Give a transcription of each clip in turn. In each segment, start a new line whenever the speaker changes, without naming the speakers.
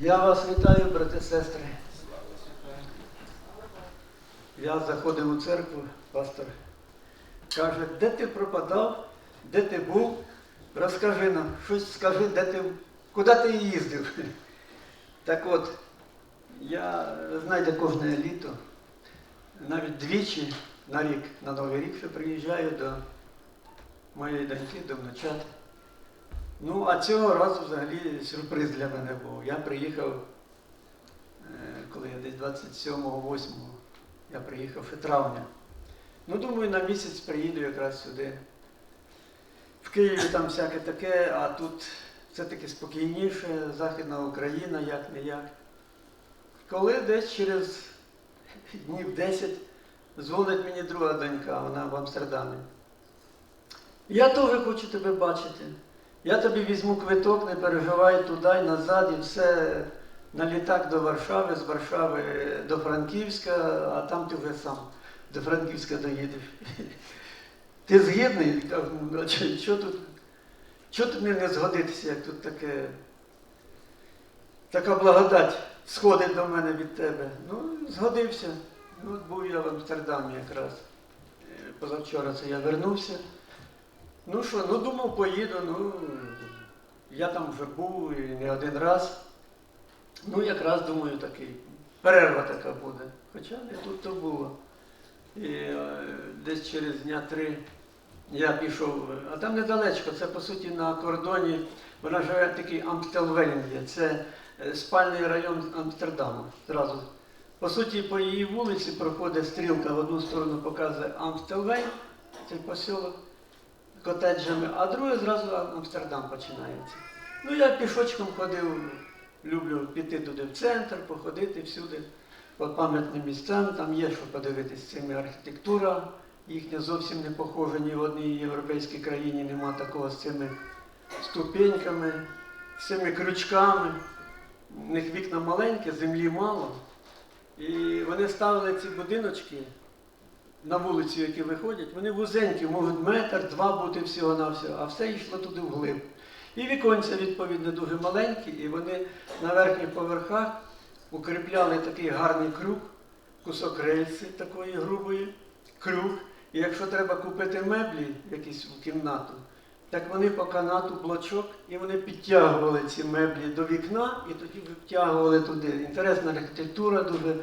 Я вас вітаю, брати сестри. Я заходив у церкву, пастор каже, де ти пропадав, де ти був, розкажи нам, щось скажи, де ти, куди ти їздив. Так от, я, знаєте, кожне літо, навіть двічі на рік, на Новий рік ще приїжджаю до моєї доньки, до внучат. Ну, а цього разу взагалі сюрприз для мене був. Я приїхав, е, коли я десь 27-го, 8-го, я приїхав ще травня. Ну, думаю, на місяць приїду якраз сюди. В Києві там всяке таке, а тут все-таки спокійніше, Західна Україна, як не як. Коли десь через днів 10 дзвонить мені друга донька, вона в Амстердамі. Я теж хочу тебе бачити. Я тобі візьму квиток, не переживай туди і назад, і все на літак до Варшави, з Варшави до Франківська, а там ти вже сам до Франківська доїдеш. Ти згідний? «Ну, що що тут? Що тут не, згодитися, як тут таке, така благодать сходить до мене від тебе? Ну, згодився. Ну, був я в Амстердамі якраз. Позавчора це я вернувся. Ну що, ну думав, поїду, ну я там вже був і не один раз. Ну, якраз думаю, такий, перерва така буде. Хоча не тут то було. І е, десь через дня три я пішов, а там недалечко, це по суті на кордоні, вона живе такий Амстелвейн є, це е, спальний район Амстердаму. Зразу. По суті, по її вулиці проходить стрілка в одну сторону показує Амстелвейн, цей посілок котеджами, а друге зразу Амстердам починається. Ну, я пішочком ходив, люблю піти туди в центр, походити всюди, по пам'ятним місцям, там є що подивитись цими архітектура, їхня зовсім не похожа ні в одній європейській країні, нема такого з цими ступеньками, з цими крючками. У них вікна маленькі, землі мало. І вони ставили ці будиночки на вулицю, які виходять, вони вузенькі, можуть метр, два бути всього-навсього, а все йшло туди вглиб. І віконця, відповідно, дуже маленькі, і вони на верхніх поверхах укріпляли такий гарний круг, кусок рельси такої грубої, круг. І якщо треба купити меблі якісь в кімнату, так вони по канату блочок і вони підтягували ці меблі до вікна і тоді втягували туди. Інтересна архітектура дуже.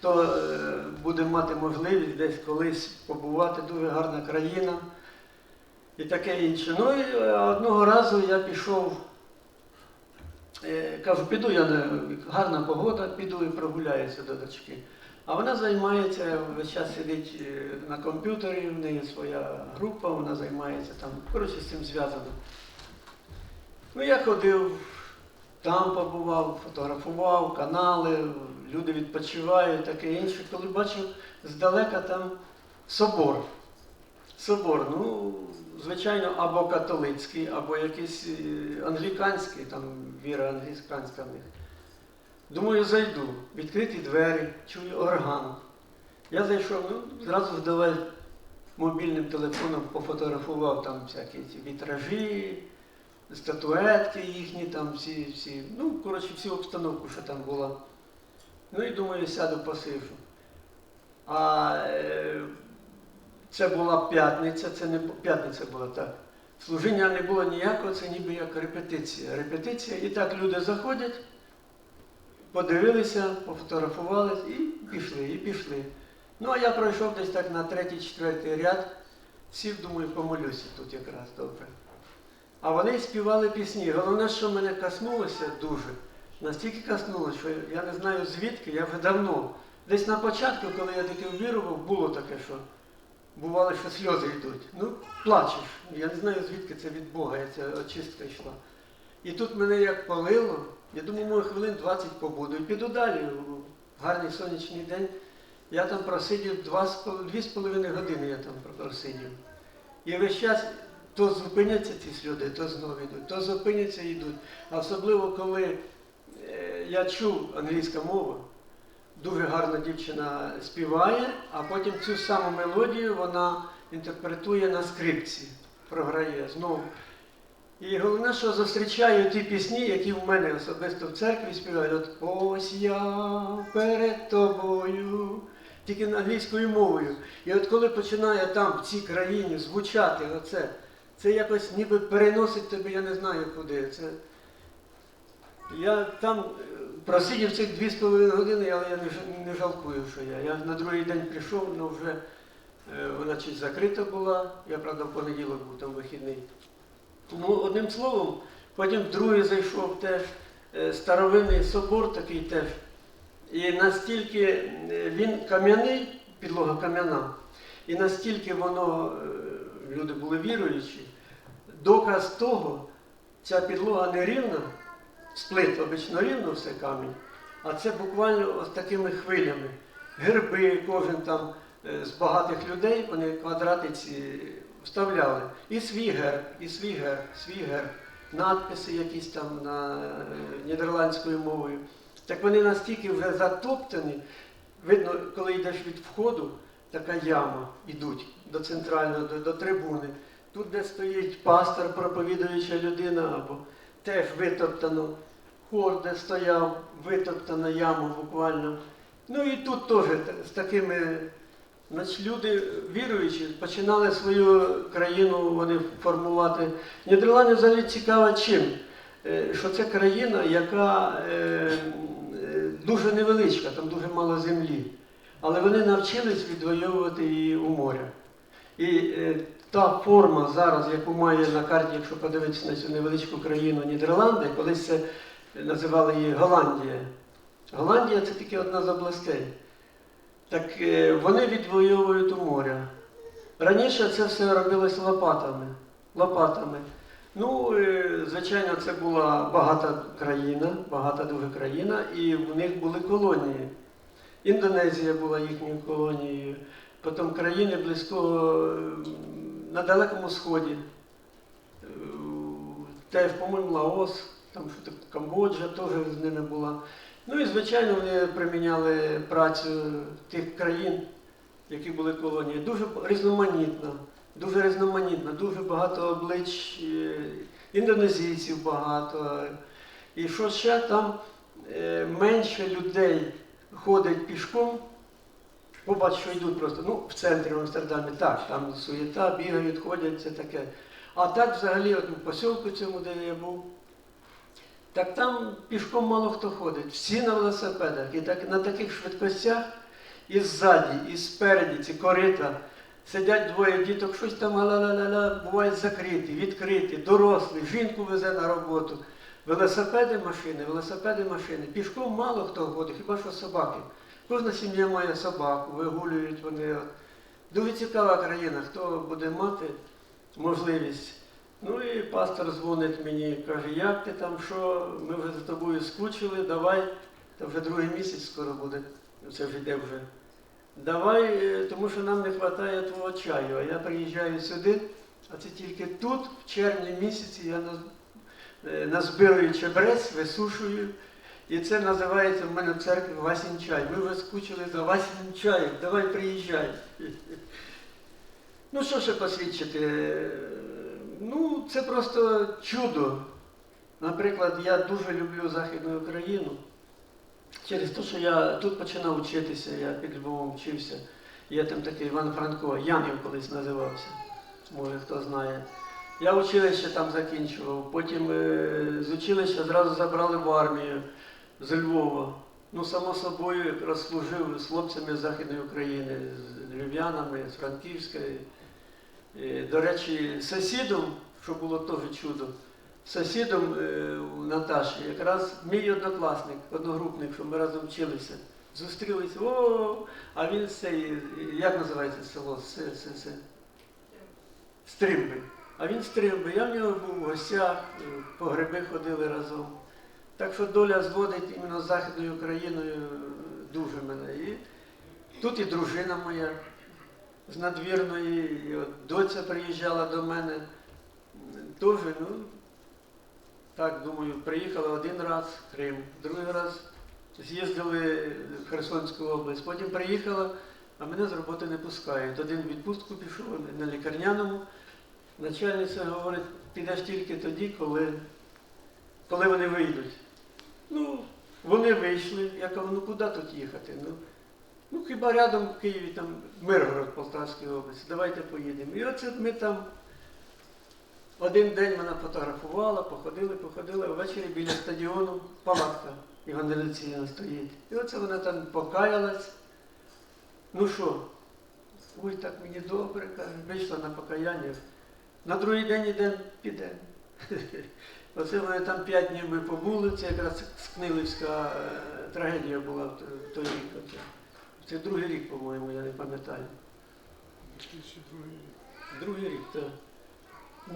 Хто е, буде мати можливість десь колись побувати, дуже гарна країна і таке інше. Ну і е, одного разу я пішов, е, кажу, піду я гарна погода, піду і прогуляюся до дочки. А вона займається, весь час сидить на комп'ютері, в неї своя група, вона займається там, коротше, з цим зв'язано. Ну, я ходив, там побував, фотографував, канали, відпочивають, таке інше. Коли бачив здалека там собор. Собор, ну, звичайно, або католицький, або якийсь е, англіканський, там віра англіканська в них. Думаю, зайду, відкриті двері, чую орган. Я зайшов, ну, зразу ж давай мобільним телефоном пофотографував там всякі ці вітражі, статуетки їхні, там всі, всі, ну, коротше, всю обстановку, що там була. Ну і думаю, сяду посижу. А е, це була п'ятниця, це не п'ятниця була так. Служіння не було ніякого, це ніби як репетиція. Репетиція, і так люди заходять, подивилися, пофотографувались і пішли, і пішли. Ну, а я пройшов десь так на третій, четвертий ряд, сів, думаю, помолюся тут якраз добре. А вони співали пісні. Головне, що мене коснулося дуже, настільки коснулося, що я не знаю звідки, я вже давно. Десь на початку, коли я таки ввірував, було таке, що бувало, що сльози йдуть. Ну, плачеш. Я не знаю, звідки це від Бога, як ця очистка йшла. І тут мене як полило, я думаю, може хвилин 20 побуду і піду далі. Гарний сонячний день. Я там просидів два з пол- дві з половиною години я там просидів. І весь час то зупиняться ці сльози, то знову йдуть, то зупиняться і йдуть. Особливо, коли я чув англійська мова, дуже гарна дівчина співає, а потім цю саму мелодію вона інтерпретує на скрипці, програє знову. І головне, що зустрічаю ті пісні, які в мене особисто в церкві співають. От ось я перед тобою, тільки англійською мовою. І от коли починає там в цій країні звучати оце, це якось ніби переносить тебе, я не знаю куди. Це... Я там просидів цих дві з половиною години, але я не, не жалкую, що я. Я на другий день прийшов, але вже е, вона чи закрита була. Я, правда, в понеділок був там вихідний. Ну, одним словом, потім другий зайшов теж е, старовинний собор такий теж. І настільки е, він кам'яний, підлога кам'яна, і настільки воно, люди були віруючі, доказ того, ця підлога не рівна, сплит обично рівно все камінь, а це буквально ось такими хвилями. Герби, кожен там е, з багатих людей, вони квадрати ці вставляли. І свій герб, і свій герб, свій герб, надписи якісь там на е, нідерландською мовою. Так вони настільки вже затоптані, видно, коли йдеш від входу, така яма, ідуть до центрального, до, до трибуни. Тут, де стоїть пастор, проповідуюча людина, або теж витоптано, хор, де стояв, витоптана яма буквально. Ну і тут теж з такими, значить, люди віруючі, починали свою країну вони формувати. Нідерланди взагалі цікава чим? Е, Що це країна, яка е, е, дуже невеличка, там дуже мало землі. Але вони навчились відвоювати її у моря. І е, та форма зараз, яку має на карті, якщо подивитися на цю невеличку країну Нідерланди, колись це називали її Голландія. Голландія це тільки одна з областей. Так е, вони відвоюють у моря. Раніше це все робилось лопатами. лопатами. Ну, е, звичайно, це була багата країна, багата дуже країна, і в них були колонії. Індонезія була їхньою колонією, потім країни близько е, на Далекому Сході. Е, Теж, по-моєму, Лаос, там що Камбоджа теж з ними була. Ну і звичайно вони приміняли працю тих країн, які були колонії. Дуже різноманітна, дуже різноманітна, дуже багато облич індонезійців багато. І що ще там е, менше людей ходить пішком. Побач, що йдуть просто. Ну, в центрі в Амстердамі, так, там суєта, бігають, ходять, це таке. А так взагалі, от в посілку цьому, де я був, так там пішком мало хто ходить. Всі на велосипедах. І так, на таких швидкостях і ззаді, і спереді ці корита. Сидять двоє діток, щось там ла-ла-ла-ла, бувають закриті, відкриті, дорослі, жінку везе на роботу. Велосипеди, машини, велосипеди, машини. Пішком мало хто ходить, хіба що собаки. Кожна сім'я має собаку, вигулюють вони. Дуже цікава країна, хто буде мати можливість. Ну і пастор дзвонить мені, каже, як ти там, що, ми вже за тобою скучили, давай, та вже другий місяць скоро буде, це вже йде вже. Давай, е, тому що нам не вистачає твого чаю. А я приїжджаю сюди, а це тільки тут, в червні місяці, я е, чебрець, висушую. І це називається в мене в церкві Васін чай. Ми вже скучили за Васіним чаєм, давай приїжджай. Ну, що ще посвідчити? Ну, це просто чудо. Наприклад, я дуже люблю Західну Україну. Через те, що я тут починав вчитися, я під Львовом вчився. Є там такий Іван Франко, Янів колись називався, може хто знає. Я училище там закінчував, потім е, з училища зразу забрали в армію з Львова. Ну, само собою, якраз служив з хлопцями Західної України, з львів'янами, з Франківської. Е, До речі, сусідом, що було теж чудо, сусідом е, у Наташі, якраз мій однокласник, одногрупник, що ми разом вчилися. Зустрілися, о, а він цей, як називається село? Стримби. А він Стримби. Я в нього був в гостях, е, по гриби ходили разом. Так що доля зводить іменно з Західною Україною е, дуже мене. І тут і дружина моя з надвірної, і от доця приїжджала до мене. Дуже, ну, так думаю, приїхала один раз в Крим, другий раз з'їздили в Херсонську область, потім приїхала, а мене з роботи не пускають. Один в відпустку пішов на лікарняному. Начальниця говорить, підеш тільки тоді, коли, коли вони вийдуть. Ну, вони вийшли. Я кажу, ну куди тут їхати? Ну, ну хіба рядом в Києві, там Миргород Полтавської області, давайте поїдемо. І оце ми там один день мене фотографувала, походили, походили, ввечері біля стадіону палатка евангеліційна стоїть. І оце вона там покаялась. Ну що, ой, так мені добре, каже, вийшла на покаяння. На другий день ідемо, підемо. Оце вони там п'ять днів ми побули, це якраз Скнилівська е, трагедія була в той рік. Оце. Це другий рік, по-моєму, я не пам'ятаю. Другий рік, так.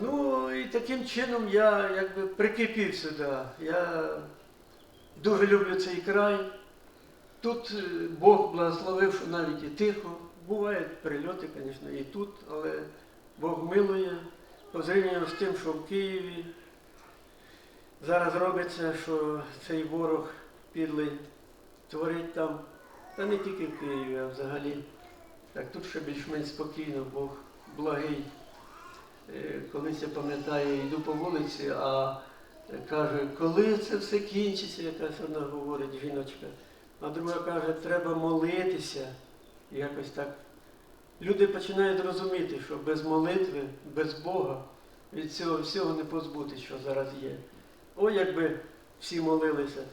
Ну і таким чином я якби прикипів сюди. Я дуже люблю цей край. Тут е, Бог благословив, що навіть і тихо. Бувають прильоти, звісно, і тут, але Бог милує. По з тим, що в Києві зараз робиться, що цей ворог підлий творить там, та не тільки в Києві, а взагалі. Так, тут ще більш-менш спокійно, Бог благий. Е, Колись я пам'ятаю, йду по вулиці, а каже, коли це все кінчиться, якась вона говорить жіночка. А друга каже, треба молитися. І якось так. Люди починають розуміти, що без молитви, без Бога від цього всього не позбутись, що зараз є. О, якби всі молилися.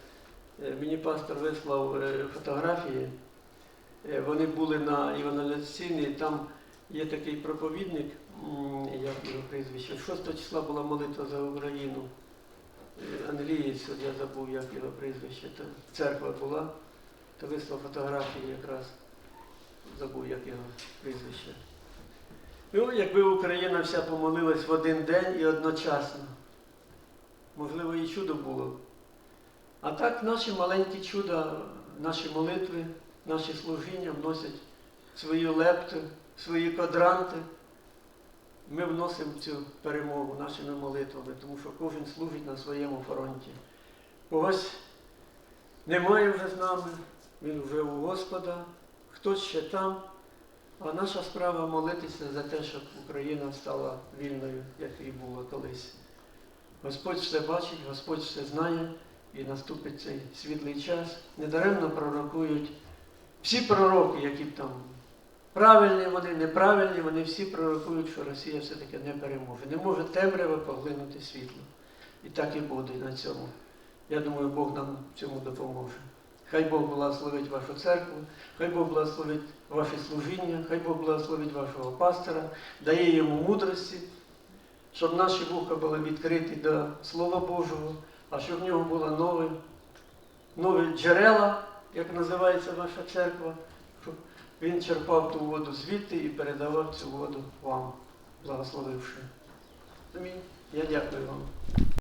Е, Мені пастор вислав е, фотографії. Е, Вони були на Івано-Ляційній, там є такий проповідник, як його прізвище. 6 числа була молитва за Україну. Англієць, от я забув, як його прізвище. То церква була, то вислав фотографії якраз. Забув, як його прізвище. Ну, якби Україна вся помолилась в один день і одночасно. Можливо, і чудо було. А так наші маленькі чуда, наші молитви, наші служіння вносять свою лепту, свої квадранти. Ми вносимо цю перемогу нашими молитвами, тому що кожен служить на своєму фронті. Когось немає вже з нами, він вже у Господа, хтось ще там. А наша справа молитися за те, щоб Україна стала вільною, як і була колись. Господь все бачить, Господь все знає, і наступить цей світлий час. Недаремно пророкують всі пророки, які б там правильні вони, неправильні, вони всі пророкують, що Росія все-таки не переможе. Не може темрява поглинути світло. І так і буде на цьому. Я думаю, Бог нам цьому допоможе. Хай Бог благословить вашу церкву, хай Бог благословить ваше служіння, хай Бог благословить вашого пастора, дає йому мудрості, щоб наші вуха були відкриті до Слова Божого, а щоб в нього були нові, нові джерела, як називається ваша церква, щоб він черпав ту воду звідти і передавав цю воду вам, благословивши. Я дякую вам.